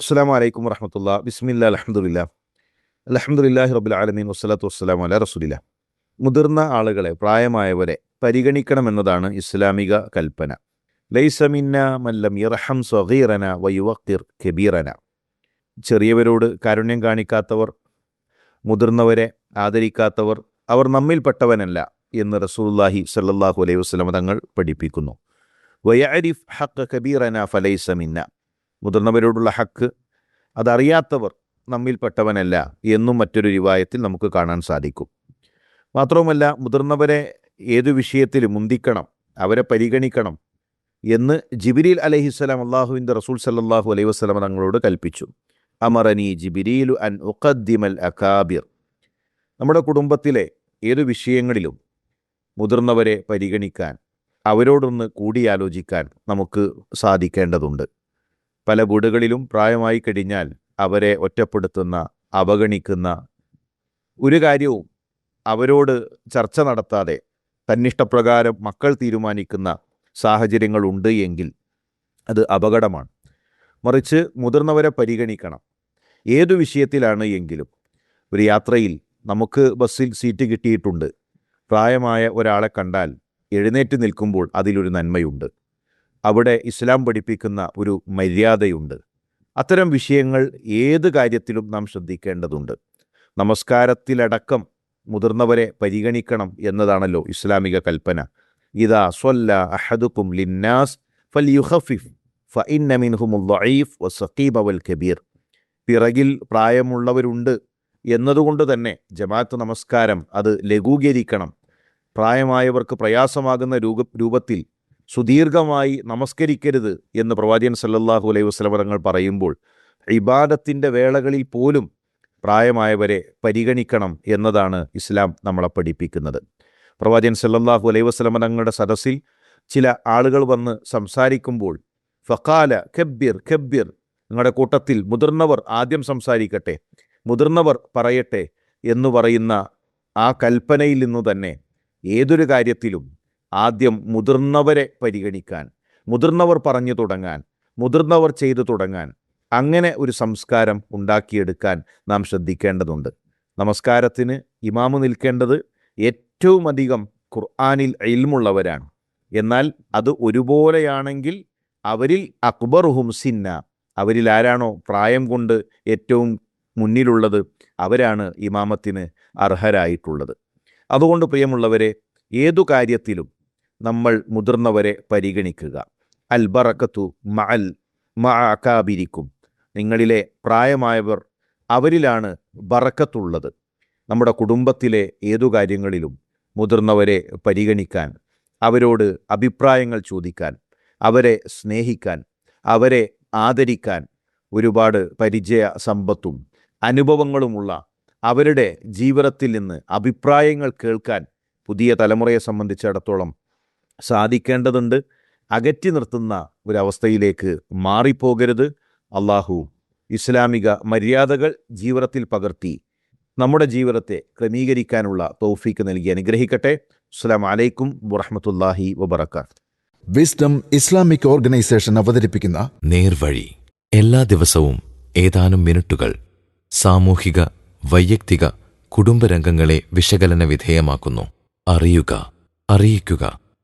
അസ്സാം വലൈക്കും വറഹമത്തുള്ള. ബിസ്മില്ല അലഹമുല്ല അലഹമുല്ലാഹി റബുൽ ആലമീൻ. വസ്സലാത്തു വസ്സലാം അല റസൂലില്ല മുതിർന്ന ആളുകളെ പ്രായമായവരെ പരിഗണിക്കണമെന്നതാണ് ഇസ്ലാമിക കൽപ്പന. ലൈസമിന്ന മല്ലം ഇറഹം സഹീറന വയുവക്കിർ കബീറന. ചെറിയവരോട് കാരുണ്യം കാണിക്കാത്തവർ മുതിർന്നവരെ ആദരിക്കാത്തവർ അവർ നമ്മിൽപ്പെട്ടവനല്ല എന്ന് റസൂല്ലാഹി സല്ലാഹു അലൈഹി വസല്ലം തങ്ങൾ പഠിപ്പിക്കുന്നു. വയഅരിഫ് ഹക്ക് കബീറന ഫലൈസ മിന്ന. മുതിർന്നവരോടുള്ള ഹക്ക്. അതറിയാത്തവർ നമ്മിൽപ്പെട്ടവനല്ല എന്നും മറ്റൊരു റിവായത്തിൽ നമുക്ക് കാണാൻ സാധിക്കും. മാത്രവുമല്ല മുതിർന്നവരെ ഏതു വിഷയത്തിൽ മുന്തിക്കണം അവരെ പരിഗണിക്കണം എന്ന് ജിബിരിൽ അലഹിസ്സലാം അള്ളാഹുവിന്റെ റസൂൽ സല്ലാഹു അലൈഹി വസ്ലമ തങ്ങളോട് കൽപ്പിച്ചു. അമറനി ജിബിരിലു അൻ ഉഖദ്ദിമൽ അക്കാബിർ നമ്മുടെ കുടുംബത്തിലെ ഏതു വിഷയങ്ങളിലും മുതിർന്നവരെ പരിഗണിക്കാൻ അവരോടൊന്ന് കൂടിയാലോചിക്കാൻ നമുക്ക് സാധിക്കേണ്ടതുണ്ട്. പല വീടുകളിലും പ്രായമായി കഴിഞ്ഞാൽ അവരെ ഒറ്റപ്പെടുത്തുന്ന അവഗണിക്കുന്ന ഒരു കാര്യവും അവരോട് ചർച്ച നടത്താതെ തന്നിഷ്ടപ്രകാരം മക്കൾ തീരുമാനിക്കുന്ന സാഹചര്യങ്ങളുണ്ട് എങ്കിൽ അത് അപകടമാണ്. മറിച്ച് മുതിർന്നവരെ പരിഗണിക്കണം. ഏതു വിഷയത്തിലാണ് എങ്കിലും ഒരു യാത്രയിൽ നമുക്ക് ബസ്സിൽ സീറ്റ് കിട്ടിയിട്ടുണ്ട്. പ്രായമായ ഒരാളെ കണ്ടാൽ എഴുന്നേറ്റ് നിൽക്കുമ്പോൾ അതിലൊരു നന്മയുണ്ട്. അവിടെ ഇസ്ലാം പഠിപ്പിക്കുന്ന ഒരു മര്യാദയുണ്ട്. അത്തരം വിഷയങ്ങൾ ഏത് കാര്യത്തിലും നാം ശ്രദ്ധിക്കേണ്ടതുണ്ട്. നമസ്കാരത്തിലടക്കം മുതിർന്നവരെ പരിഗണിക്കണം എന്നതാണല്ലോ ഇസ്ലാമിക കൽപ്പന. ഇതാ സ്വല്ല അഹദുക്കും ലിന്നാസ് ഫൽ യുഹഫിഫ് ഫ ഇന്നമിൻഹുമുല്ലീഫ് വസഖീബ് അവൽ കബീർ. പിറകിൽ പ്രായമുള്ളവരുണ്ട് എന്നതുകൊണ്ട് തന്നെ ജമാഅത്ത് നമസ്കാരം അത് ലഘൂകരിക്കണം. പ്രായമായവർക്ക് പ്രയാസമാകുന്ന രൂപ രൂപത്തിൽ സുദീർഘമായി നമസ്കരിക്കരുത് എന്ന് പ്രവാചകൻ സല്ലല്ലാഹു അലൈഹി വസ്ലം തങ്ങൾ പറയുമ്പോൾ ഇബാദത്തിന്റെ വേളകളിൽ പോലും പ്രായമായവരെ പരിഗണിക്കണം എന്നതാണ് ഇസ്ലാം നമ്മളെ പഠിപ്പിക്കുന്നത്. പ്രവാചകൻ സല്ലല്ലാഹു അലൈഹി വസ്ലം തങ്ങളുടെ സദസ്സിൽ ചില ആളുകൾ വന്ന് സംസാരിക്കുമ്പോൾ ഫക്കാല ഖബ്ബിർ ഖബ്ബിർ നിങ്ങളുടെ കൂട്ടത്തിൽ മുതിർന്നവർ ആദ്യം സംസാരിക്കട്ടെ മുതിർന്നവർ പറയട്ടെ എന്ന് പറയുന്ന ആ കൽപ്പനയിൽ നിന്നു തന്നെ ഏതൊരു കാര്യത്തിലും ആദ്യം മുതിർന്നവരെ പരിഗണിക്കാൻ മുതിർന്നവർ പറഞ്ഞു തുടങ്ങാൻ മുതിർന്നവർ ചെയ്തു തുടങ്ങാൻ അങ്ങനെ ഒരു സംസ്കാരം ഉണ്ടാക്കിയെടുക്കാൻ നാം ശ്രദ്ധിക്കേണ്ടതുണ്ട്. നമസ്കാരത്തിന് ഇമാമ് നിൽക്കേണ്ടത് ഏറ്റവും അധികം ഖുർആാനിൽ ഇൽമുള്ളവരാണ്. എന്നാൽ അത് ഒരുപോലെയാണെങ്കിൽ അവരിൽ അക്ബറുഹും സിന്ന അവരിൽ ആരാണോ പ്രായം കൊണ്ട് ഏറ്റവും മുന്നിലുള്ളത് അവരാണ് ഇമാമത്തിന് അർഹരായിട്ടുള്ളത്. അതുകൊണ്ട് പ്രിയമുള്ളവരെ ഏതു കാര്യത്തിലും നമ്മൾ മുതിർന്നവരെ പരിഗണിക്കുക. അൽ ബറക്കത്തു മഅൽ മഅക്കാബിരിക്കും നിങ്ങളിലെ പ്രായമായവർ അവരിലാണ് ബറക്കത്തുള്ളത്. നമ്മുടെ കുടുംബത്തിലെ ഏതു കാര്യങ്ങളിലും മുതിർന്നവരെ പരിഗണിക്കാൻ അവരോട് അഭിപ്രായങ്ങൾ ചോദിക്കാൻ അവരെ സ്നേഹിക്കാൻ അവരെ ആദരിക്കാൻ ഒരുപാട് പരിചയ സമ്പത്തും അനുഭവങ്ങളുമുള്ള അവരുടെ ജീവിതത്തിൽ നിന്ന് അഭിപ്രായങ്ങൾ കേൾക്കാൻ പുതിയ തലമുറയെ സംബന്ധിച്ചിടത്തോളം സാധിക്കേണ്ടതുണ്ട്. അകറ്റി നിർത്തുന്ന ഒരവസ്ഥയിലേക്ക് മാറിപ്പോകരുത്. അള്ളാഹു ഇസ്ലാമിക മര്യാദകൾ ജീവിതത്തിൽ പകർത്തി നമ്മുടെ ജീവിതത്തെ ക്രമീകരിക്കാനുള്ള തൗഫീക്ക് നൽകി അനുഗ്രഹിക്കട്ടെ. അസ്സാം വലൈക്കും വറഹമത്തല്ലാഹി വബർക്കാത്ത് വിസ്ഡം ഇസ്ലാമിക് ഓർഗനൈസേഷൻ അവതരിപ്പിക്കുന്ന നേർവഴി. എല്ലാ ദിവസവും ഏതാനും മിനിറ്റുകൾ സാമൂഹിക വൈയക്തിക കുടുംബരംഗങ്ങളെ വിശകലന വിധേയമാക്കുന്നു. അറിയുക അറിയിക്കുക